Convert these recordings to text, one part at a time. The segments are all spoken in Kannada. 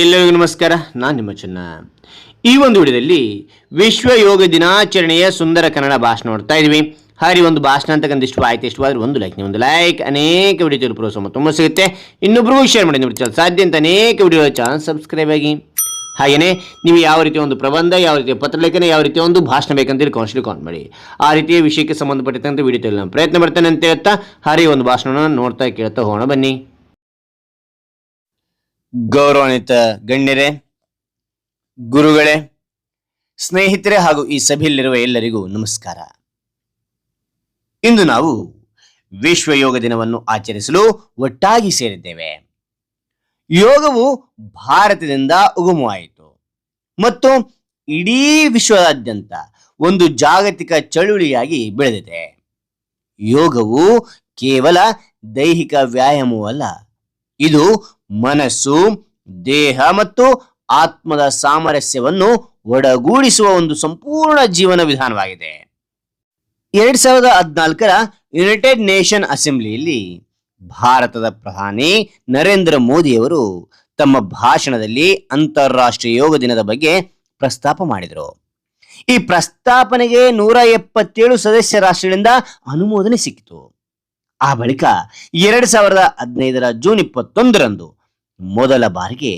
ಎಲ್ಲರಿಗೂ ನಮಸ್ಕಾರ, ನಾನು ನಿಮ್ಮ ಚೆನ್ನ. ಈ ಒಂದು ವಿಡಿಯೋದಲ್ಲಿ ವಿಶ್ವ ಯೋಗ ದಿನಾಚರಣೆಯ ಸುಂದರ ಕನ್ನಡ ಭಾಷಣ ನೋಡ್ತಾ ಇದೀವಿ. ಹಾರಿ ಒಂದು ಭಾಷಣ ಅಂತಕ್ಕಂಥ ಇಷ್ಟ ಆಯ್ತು ಇಷ್ಟವಾದ್ರೆ ಒಂದು ಲೈಕ್ ಒಂದು ಲೈಕ್ ಅನೇಕ ವಿಡಿಯೋ ಪ್ರೋತ್ಸಾಹ ತುಂಬ ಸಿಗುತ್ತೆ. ಇನ್ನೊಬ್ರಿಗೂ ಶೇರ್ ಮಾಡಿ ನೋಡಿ ಸಾಧ್ಯ ಅಂತ ಅನೇಕ ವಿಡಿಯೋ ಚಾನಲ್ ಸಬ್ಸ್ಕ್ರೈಬ್ ಆಗಿ. ಹಾಗೆಯೇ, ನೀವು ಯಾವ ರೀತಿಯ ಒಂದು ಪ್ರಬಂಧ, ಯಾವ ರೀತಿಯ ಪತ್ರಲೇಖನ, ಯಾವ ರೀತಿಯ ಒಂದು ಭಾಷಣ ಬೇಕಂತೇಳಿ ಕೌನ್ಸಿಲ್ ಕಾನ್ ಮಾಡಿ. ಆ ರೀತಿಯ ವಿಷಯಕ್ಕೆ ಸಂಬಂಧಪಟ್ಟಂತೆ ವಿಡಿಯೋ ನಾನು ಪ್ರಯತ್ನ ಮಾಡ್ತೇನೆ ಅಂತ ಹೇಳ್ತಾ ಹಾರಿ ಒಂದು ಭಾಷಣವನ್ನು ನೋಡ್ತಾ ಕೇಳ್ತಾ ಹೋಗೋಣ ಬನ್ನಿ. ಗೌರವಾನ್ವಿತ ಗಣ್ಯರೇ, ಗುರುಗಳೇ, ಸ್ನೇಹಿತರೆ ಹಾಗೂ ಈ ಸಭೆಯಲ್ಲಿರುವ ಎಲ್ಲರಿಗೂ ನಮಸ್ಕಾರ. ಇಂದು ನಾವು ವಿಶ್ವ ಯೋಗ ದಿನವನ್ನು ಆಚರಿಸಲು ಒಟ್ಟಾಗಿ ಸೇರಿದ್ದೇವೆ. ಯೋಗವು ಭಾರತದಿಂದ ಉಗಮವಾಯಿತು. ಮತ್ತು ಇಡೀ ವಿಶ್ವದಾದ್ಯಂತ ಒಂದು ಜಾಗತಿಕ ಚಳುವಳಿಯಾಗಿ ಬೆಳೆದಿದೆ. ಯೋಗವು ಕೇವಲ ದೈಹಿಕ ವ್ಯಾಯಾಮವಲ್ಲ ಇದು ಮನಸ್ಸು, ದೇಹ ಮತ್ತು ಆತ್ಮದ ಸಾಮರಸ್ಯವನ್ನು ಒಡಗೂಡಿಸುವ ಒಂದು ಸಂಪೂರ್ಣ ಜೀವನ ವಿಧಾನವಾಗಿದೆ. ಎರಡ್ ಸಾವಿರದ ಹದಿನಾಲ್ಕರ ಯುನೈಟೆಡ್ ನೇಷನ್ ಅಸೆಂಬ್ಲಿಯಲ್ಲಿ ಭಾರತದ ಪ್ರಧಾನಿ ನರೇಂದ್ರ ಮೋದಿಯವರು ತಮ್ಮ ಭಾಷಣದಲ್ಲಿ ಅಂತಾರಾಷ್ಟ್ರೀಯ ಯೋಗ ದಿನದ ಬಗ್ಗೆ ಪ್ರಸ್ತಾಪ ಮಾಡಿದರು. ಈ ಪ್ರಸ್ತಾಪನೆಗೆ ನೂರ ಎಪ್ಪತ್ತೇಳು ಸದಸ್ಯ ರಾಷ್ಟ್ರಗಳಿಂದ ಅನುಮೋದನೆ ಸಿಕ್ಕಿತು. ಆ ಬಳಿಕ ಎರಡ್ ಸಾವಿರದ ಹದಿನೈದರ ಜೂನ್ ಇಪ್ಪತ್ತೊಂದರಂದು ಮೊದಲ ಬಾರಿಗೆ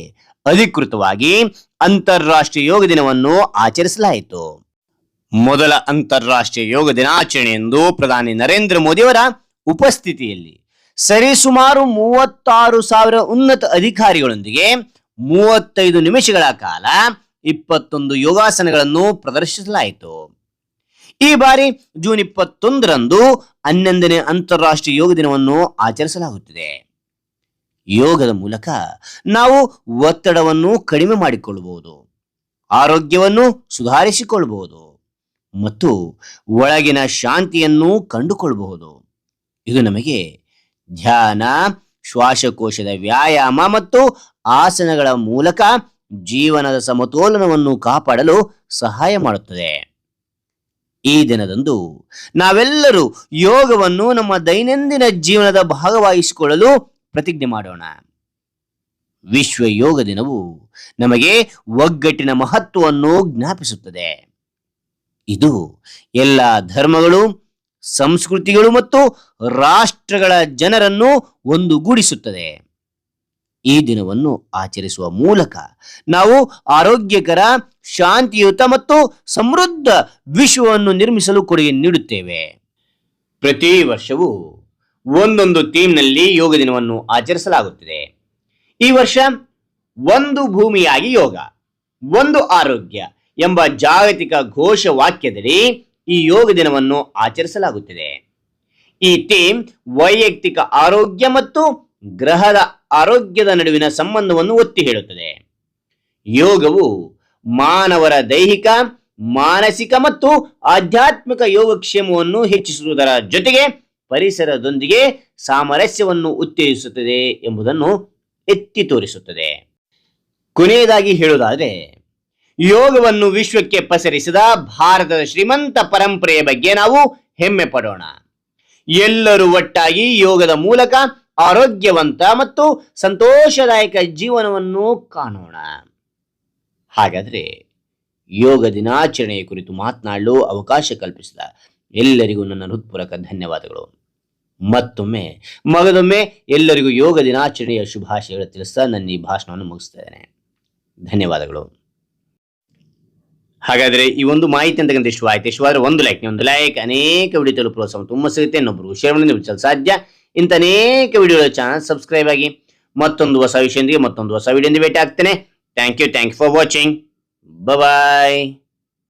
ಅಧಿಕೃತವಾಗಿ ಅಂತಾರಾಷ್ಟ್ರೀಯ ಯೋಗ ದಿನವನ್ನು ಆಚರಿಸಲಾಯಿತು. ಮೊದಲ ಅಂತಾರಾಷ್ಟ್ರೀಯ ಯೋಗ ದಿನಾಚರಣೆಯಂದು ಪ್ರಧಾನಿ ನರೇಂದ್ರ ಮೋದಿಯವರ ಉಪಸ್ಥಿತಿಯಲ್ಲಿ ಸರಿಸುಮಾರು ಮೂವತ್ತಾರು ಸಾವಿರ ಉನ್ನತ ಅಧಿಕಾರಿಗಳೊಂದಿಗೆ ಮೂವತ್ತೈದು ನಿಮಿಷಗಳ ಕಾಲ ಇಪ್ಪತ್ತೊಂದು ಯೋಗಾಸನಗಳನ್ನು ಪ್ರದರ್ಶಿಸಲಾಯಿತು. ಈ ಬಾರಿ ಜೂನ್ ಇಪ್ಪತ್ತೊಂದರಂದು ಹನ್ನೊಂದನೇ ಅಂತಾರಾಷ್ಟ್ರೀಯ ಯೋಗ ದಿನವನ್ನು ಆಚರಿಸಲಾಗುತ್ತಿದೆ. ಯೋಗದ ಮೂಲಕ ನಾವು ಒತ್ತಡವನ್ನು ಕಡಿಮೆ ಮಾಡಿಕೊಳ್ಳಬಹುದು, ಆರೋಗ್ಯವನ್ನು ಸುಧಾರಿಸಿಕೊಳ್ಳಬಹುದು ಮತ್ತು ಒಳಗಿನ ಶಾಂತಿಯನ್ನು ಕಂಡುಕೊಳ್ಳಬಹುದು. ಇದು ನಮಗೆ ಧ್ಯಾನ, ಶ್ವಾಸಕೋಶದ ವ್ಯಾಯಾಮ ಮತ್ತು ಆಸನಗಳ ಮೂಲಕ ಜೀವನದ ಸಮತೋಲನವನ್ನು ಕಾಪಾಡಲು ಸಹಾಯ ಮಾಡುತ್ತದೆ. ಈ ದಿನದಂದು ನಾವೆಲ್ಲರೂ ಯೋಗವನ್ನು ನಮ್ಮ ದೈನಂದಿನ ಜೀವನದ ಭಾಗವಾಗಿಸಿಕೊಳ್ಳಲು ಪ್ರತಿಜ್ಞೆ ಮಾಡೋಣ. ವಿಶ್ವ ಯೋಗ ದಿನವು ನಮಗೆ ಒಗ್ಗಟ್ಟಿನ ಮಹತ್ವವನ್ನು ಜ್ಞಾಪಿಸುತ್ತದೆ. ಇದು ಎಲ್ಲ ಧರ್ಮಗಳು, ಸಂಸ್ಕೃತಿಗಳು ಮತ್ತು ರಾಷ್ಟ್ರಗಳ ಜನರನ್ನು ಒಂದುಗೂಡಿಸುತ್ತದೆ. ಈ ದಿನವನ್ನು ಆಚರಿಸುವ ಮೂಲಕ ನಾವು ಆರೋಗ್ಯಕರ, ಶಾಂತಿಯುತ ಮತ್ತು ಸಮೃದ್ಧ ವಿಶ್ವವನ್ನು ನಿರ್ಮಿಸಲು ಕೊಡುಗೆ ನೀಡುತ್ತೇವೆ. ಪ್ರತಿ ವರ್ಷವೂ ಒಂದೊಂದು ಥೀಮ್ನಲ್ಲಿ ಯೋಗ ದಿನವನ್ನು ಆಚರಿಸಲಾಗುತ್ತಿದೆ. ಈ ವರ್ಷ ಒಂದು ಭೂಮಿಯಾಗಿ ಯೋಗ, ಒಂದು ಆರೋಗ್ಯ ಎಂಬ ಜಾಗತಿಕ ಘೋಷ ವಾಕ್ಯದಲ್ಲಿ ಈ ಯೋಗ ದಿನವನ್ನು ಆಚರಿಸಲಾಗುತ್ತಿದೆ. ಈ ಥೀಮ್ ವೈಯಕ್ತಿಕ ಆರೋಗ್ಯ ಮತ್ತು ಗ್ರಹದ ಆರೋಗ್ಯದ ನಡುವಿನ ಸಂಬಂಧವನ್ನು ಒತ್ತಿ ಹೇಳುತ್ತದೆ. ಯೋಗವು ಮಾನವರ ದೈಹಿಕ, ಮಾನಸಿಕ ಮತ್ತು ಆಧ್ಯಾತ್ಮಿಕ ಯೋಗಕ್ಷೇಮವನ್ನು ಹೆಚ್ಚಿಸುವುದರ ಜೊತೆಗೆ ಪರಿಸರದೊಂದಿಗೆ ಸಾಮರಸ್ಯವನ್ನು ಉತ್ತೇಜಿಸುತ್ತದೆ ಎಂಬುದನ್ನು ಎತ್ತಿ ತೋರಿಸುತ್ತದೆ. ಕೊನೆಯದಾಗಿ ಹೇಳುವುದಾದರೆ, ಯೋಗವನ್ನು ವಿಶ್ವಕ್ಕೆ ಪಸರಿಸಿದ ಭಾರತದ ಶ್ರೀಮಂತ ಪರಂಪರೆಯ ಬಗ್ಗೆ ನಾವು ಹೆಮ್ಮೆ ಪಡೋಣ. ಎಲ್ಲರೂ ಒಟ್ಟಾಗಿ ಯೋಗದ ಮೂಲಕ ಆರೋಗ್ಯವಂತ ಮತ್ತು ಸಂತೋಷದಾಯಕ ಜೀವನವನ್ನು ಕಾಣೋಣ. ಹಾಗಾದರೆ ಯೋಗ ದಿನಾಚರಣೆಯ ಕುರಿತು ಮಾತನಾಡಲು ಅವಕಾಶ ಕಲ್ಪಿಸಿದ ಎಲ್ಲರಿಗೂ ನನ್ನ ಹೃತ್ಪೂರ್ವಕ ಧನ್ಯವಾದಗಳು. ಮತ್ತೊಮ್ಮೆ, ಮಗದೊಮ್ಮೆ ಎಲ್ಲರಿಗೂ ಯೋಗ ದಿನಾಚರಣೆಯ ಶುಭಾಶಯಗಳು ತಿಳಿಸ್ತಾ ನನ್ನ ಈ ಭಾಷಣವನ್ನು ಮುಗಿಸ್ತಾ ಧನ್ಯವಾದಗಳು. ಹಾಗಾದ್ರೆ ಈ ಒಂದು ಮಾಹಿತಿ ಅಂತಕ್ಕಂಥ ಇಷ್ಟ ಆಯ್ತು. ಇಷ್ಟವಾದ್ರೆ ಒಂದು ಲೈಕ್ ಒಂದು ಲೈಕ್ ಅನೇಕ ವಿಡಿಯೋ ಪ್ರೋತ್ಸಾಹ ತುಂಬ ಸಿಗುತ್ತೆ. ಇನ್ನೊಬ್ಬರು ಶೇರ್ ಮಾಡಿ ಸಾಧ್ಯ. ಇಂಥ ಅನೇಕ ವಿಡಿಯೋಗಳ ಚಾನಲ್ ಸಬ್ಸ್ಕ್ರೈಬ್ ಆಗಿ ಮತ್ತೊಂದು ಹೊಸ ವಿಷಯದೊಂದಿಗೆ ಮತ್ತೊಂದು ಹೊಸ ವಿಡಿಯೋದಿಂದ ಭೇಟಿ ಆಗ್ತೇನೆ thank you thank you for watching bye